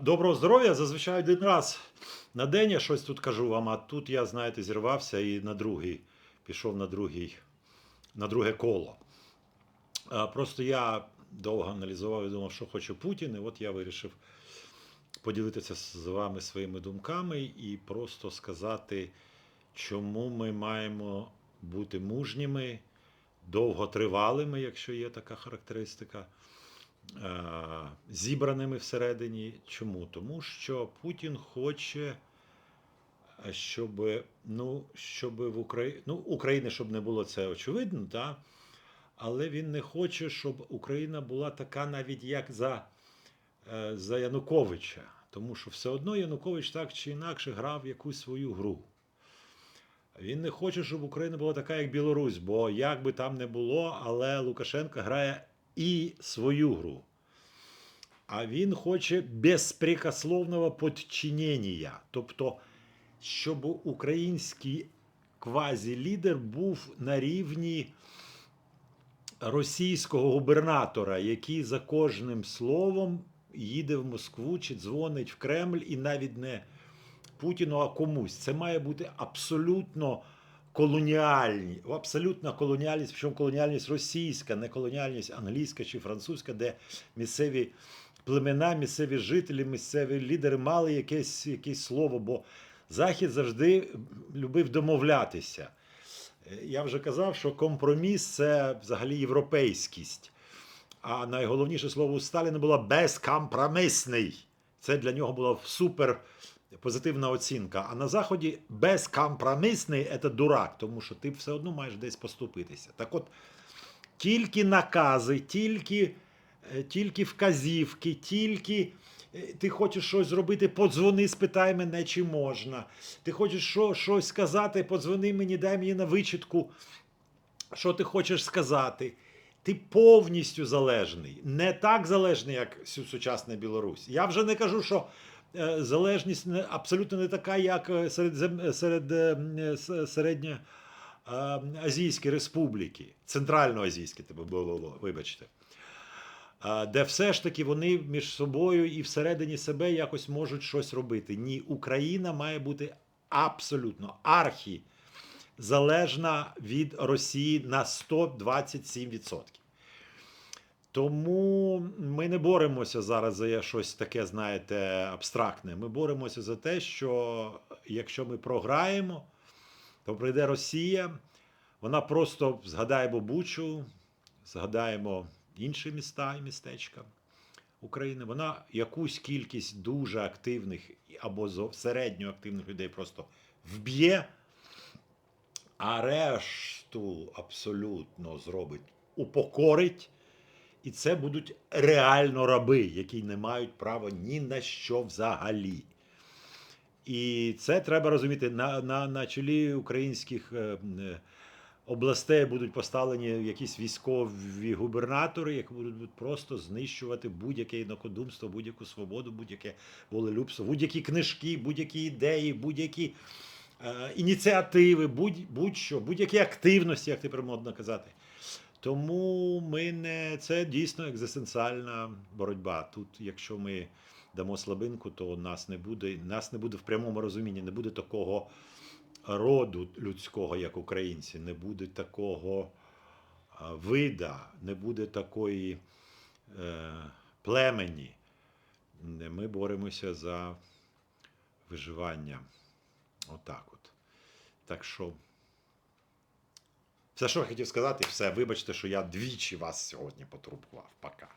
Доброго здоров'я. Зазвичай один раз на день я щось тут кажу вам, а тут я, знаєте, зірвався і на другий пішов на другий, на друге коло. Просто я довго аналізував і думав, що хоче Путін, і от я вирішив поділитися з вами своїми думками і просто сказати, чому ми маємо бути мужніми, довготривалими, якщо є така характеристика зібраними всередині. Чому? Тому що Путін хоче, е, щоб, ну, щоб в Україні, ну, України, щоб не було це очевидно, та? але він не хоче, щоб Україна була така навіть як за, е, за Януковича. Тому що все одно Янукович так чи інакше грав якусь свою гру. Він не хоче, щоб Україна була така, як Білорусь, бо як би там не було, але Лукашенко грає і свою гру. А він хоче безпрекословного подчинення. Тобто, щоб український квазі-лідер був на рівні російського губернатора, який за кожним словом їде в Москву чи дзвонить в Кремль і навіть не Путіну, а комусь. Це має бути абсолютно колоніальні, абсолютна колоніальність, причому колоніальність російська, не колоніальність англійська чи французька, де місцеві племена, місцеві жителі, місцеві лідери мали якесь, якесь слово, бо Захід завжди любив домовлятися. Е, Я вже казав, що компроміс це взагалі європейськість. А найголовніше слово у Сталіна було безкомпромисний. Це для нього була супер позитивна оцінка. А на Заході безкомпромисний це дурак, тому що ти все одно маєш десь поступитися. Так от, тільки накази, тільки, е, тільки вказівки, тільки е, ти хочеш щось зробити, подзвони, спитай мене, чи можна. Ти хочеш що, щось сказати, подзвони мені, дай мені на вичітку, що ти хочеш сказати. Ти повністю залежний. Не так залежний, як сучасна Білорусь. Я вже не кажу, що залежність не- абсолютно не така, як е, серед, е, серед е, е, середньоазійські республіки, центральноазійські, тебе було, вибачте. Де все ж таки вони між собою і всередині себе якось можуть щось робити. Ні, Україна має бути абсолютно архі залежна від Росії на 127%. Тому ми не боремося зараз за щось таке, знаєте, абстрактне. Ми боремося за те, що якщо ми програємо, то прийде Росія, вона просто згадаємо Бучу, згадаємо інші міста і містечка України. Вона якусь кількість дуже активних або середньо активних людей просто вб'є, а решту абсолютно зробить, упокорить. І це будуть реально раби, які не мають права ні на що взагалі. І це треба розуміти. На, на, на чолі українських е, е, областей будуть поставлені якісь військові губернатори, які будуть просто знищувати будь-яке інакодумство, будь-яку свободу, будь-яке волелюбство, будь-які книжки, будь-які ідеї, будь-які е, ініціативи, будь, будь-що, будь-які активності, як тепер модно казати. Тому ми не це дійсно екзистенціальна боротьба. Тут, якщо ми дамо слабинку, то нас не буде, нас не буде в прямому розумінні, не буде такого роду людського, як українці, не буде такого вида, не буде такої е, племені. Ми боремося за виживання. Отак от. Так що. Все, що я хотів сказати, все. Вибачте, що я двічі вас сьогодні потрубкував. Пока.